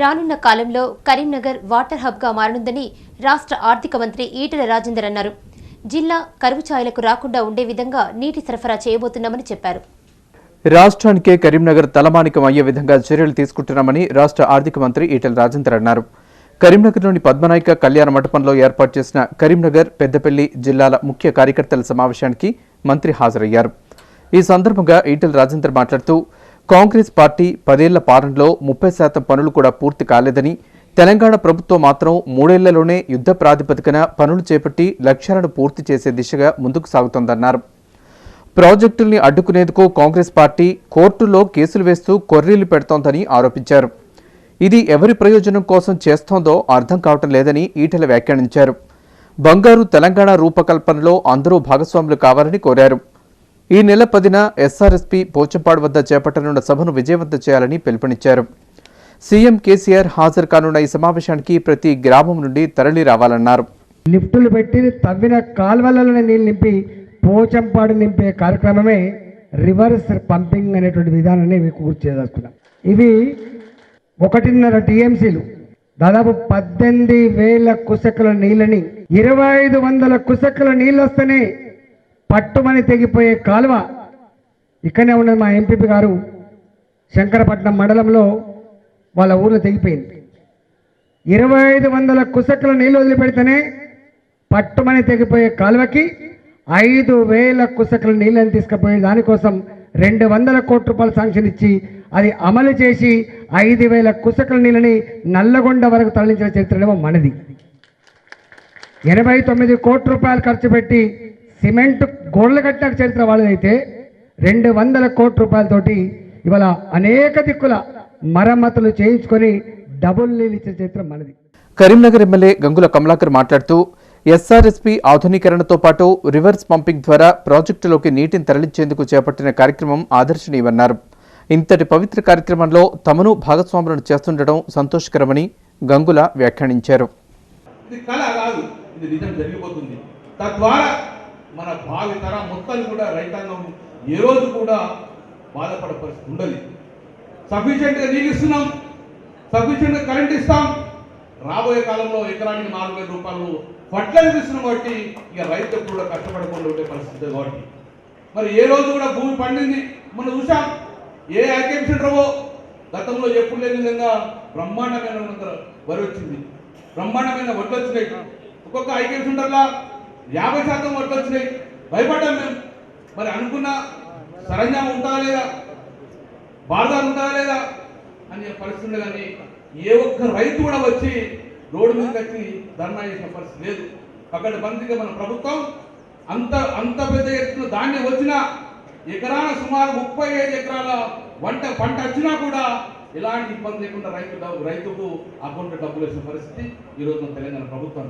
రానున్న కాలంలో కరీంనగర్ వాటర్ హబ్గా మారనుందని రాష్ట్ర ఆర్థిక మంత్రి ఈటెల రాజేందర్ అన్నారు. జిల్లా కరువు ఛాయలకు రాకుండా ఉండే విధంగా నీటి సరఫరా చేయబోతున్నామని చెప్పారు. రాష్ట్రానికే కరీంనగర్ తలమానికం అయ్యే విధంగా చర్యలు తీసుకుంటున్నామని రాష్ట్ర ఆర్థిక మంత్రి ఈటెల రాజేందర్ అన్నారు. కరీంనగర్లోని పద్మనాయక కళ్యాణ మండపంలో ఏర్పాటు చేసిన కరీంనగర్ పెద్దపల్లి జిల్లాల ముఖ్య కార్యకర్తల సమావేశానికి మంత్రి హాజరయ్యారు. ఈ సందర్భంగా ఈటెల రాజేందర్ మాట్లాడుతూ కాంగ్రెస్ పార్టీ పదేళ్ళ పాలనలో ముప్పై శాతం పనులు కూడా పూర్తి కాలేదని తెలంగాణ ప్రభుత్వం మాత్రం మూడేళ్ళలోనే యుద్ధ ప్రాతిపదికన పనులు చేపట్టి లక్ష్యాలను పూర్తి చేసే దిశగా ముందుకు సాగుతోందన్నారు. ప్రాజెక్టుల్ని అడ్డుకునేందుకు కాంగ్రెస్ పార్టీ కోర్టులో కేసులు వేస్తూ కొర్రీలు పెడుతోందని ఆరోపించారు. ఇది ఎవరి ప్రయోజనం కోసం చేస్తోందో అర్థం కావటం లేదని ఈటెల వ్యాఖ్యానించారు. బంగారు తెలంగాణ రూపకల్పనలో అందరూ భాగస్వాములు కావాలని కోరారు. ఈ నెల పదిన ఎస్ఆర్ఎస్పీ పోచంపాడు వద్ద చేపట్టనున్న సభను విజయవంతం చేయాలని పిలుపునిచ్చారు. సీఎం కేసీఆర్ హాజరు కానున్న ఈ సమావేశానికి ప్రతి గ్రామం నుండి తరలి రావాలన్నారు. లిఫ్టులు పెట్టి తవ్విన కాల్వలలో నీళ్ళు నింపి పోచంపాడు నింపే కార్యక్రమమే రివర్స్ పంపింగ్ అనేటువంటి విధానాన్ని మీకు గుర్తు ఇవి ఒకటిన్నర టీఎంసీలు. దాదాపు పద్దెనిమిది వేల కుసకల నీళ్ళని ఇరవై ఐదు వందల కుసకల నీళ్ళు వస్తేనే పట్టుమని తెగిపోయే కాలువ ఇక్కడనే ఉన్నది మా ఎంపీపీ గారు. శంకరపట్నం మండలంలో వాళ్ళ ఊర్లో తెగిపోయింది. ఇరవై ఐదు వందల కుసకల నీళ్ళు వదిలిపెడితేనే పట్టుమని తెగిపోయే కాలువకి ఐదు వేల కుసకల నీళ్ళని తీసుకుపోయి దానికోసం రెండు వందల కోట్ల రూపాయలు శాంక్షన్ ఇచ్చి అది అమలు చేసి ఐదు వేల కుసకల నీళ్ళని నల్లగొండ వరకు తరలించిన చరిత్రనేమో మనది. ఎనభై తొమ్మిది కోట్ల రూపాయలు ఖర్చు పెట్టి సిమెంట్ గోడలు కట్టిన చరిత్ర వాళ్ళదైతే రెండు వందల కోట్ల రూపాయలతోటి ఇవాళ అనేక దిక్కుల మరమ్మతులు చేయించుకొని డబుల్ నీళ్ళు ఇచ్చిన చరిత్ర మనది. కరీంనగర్ ఎమ్మెల్యే గంగుల కమలాకర్ మాట్లాడుతూ ఎస్ఆర్ఎస్పీ ఆధునీకరణతో పాటు రివర్స్ పంపింగ్ ద్వారా ప్రాజెక్టులోకి నీటిని తరలించేందుకు చేపట్టిన కార్యక్రమం ఆదర్శనీయమన్నారు. ఇంతటి పవిత్ర కార్యక్రమంలో తమను భాగస్వాములను చేస్తుండటం సంతోషకరమని గంగుల వ్యాఖ్యానించారు. ఇది కళ కాదు ఇది నిజం జరిగిపోతుంది. తద్వారా మన భావి తరం మొత్తం కూడా రైతాంగం ఏ రోజు కూడా బాధపడే పరిస్థితి ఉండదు సఫిషియెంట్గా నీళ్ళు ఇస్తున్నాం సఫిషియెంట్గా కరెంట్ ఇస్తాం. రాబోయే కాలంలో ఎకరానికి నాలుగు వేల రూపాయలు ఫర్టిలైజర్ ఇస్తున్నాం కాబట్టి ఇక రైతు కూడా కష్టపడకుండా ఉండే పరిస్థితి కాబట్టి. మరి ఏ రోజు కూడా భూమి పండింది? మనం చూసాం ఏ ఐకేఎం గతంలో ఎప్పుడు లేని విధంగా బ్రహ్మాండమైన వరి వచ్చింది. బ్రహ్మాండమైన వడ్లు వచ్చినాయి. ఒక్కొక్క ఐకేఎం సెంటర్లో యాభై శాతం వడ్లు వచ్చినాయి. భయపడ్డాం మేము. మరి అనుకున్న సరంజామం ఉంటుందా లేదా? బాధ ఉంటుందా లేదా? అనే పరిస్థితులు కానీ ఏ ఒక్క రైతు కూడా వచ్చి రోడ్డు మీదకి వచ్చి ధర్నా చేసిన పరిస్థితి లేదు. అక్కడ బంతిగా మన ప్రభుత్వం అంత అంత పెద్ద ఎత్తున ధాన్యం వచ్చినా ఎకరాన సుమారు ముప్పై ఐదు ఎకరాల వంట పంట వచ్చినా కూడా ఎలాంటి ఇబ్బంది లేకుండా రైతు డబ్బు- రైతుకు అకౌంట్ డబ్బులు వేసిన పరిస్థితి ఈరోజు మన తెలంగాణ ప్రభుత్వం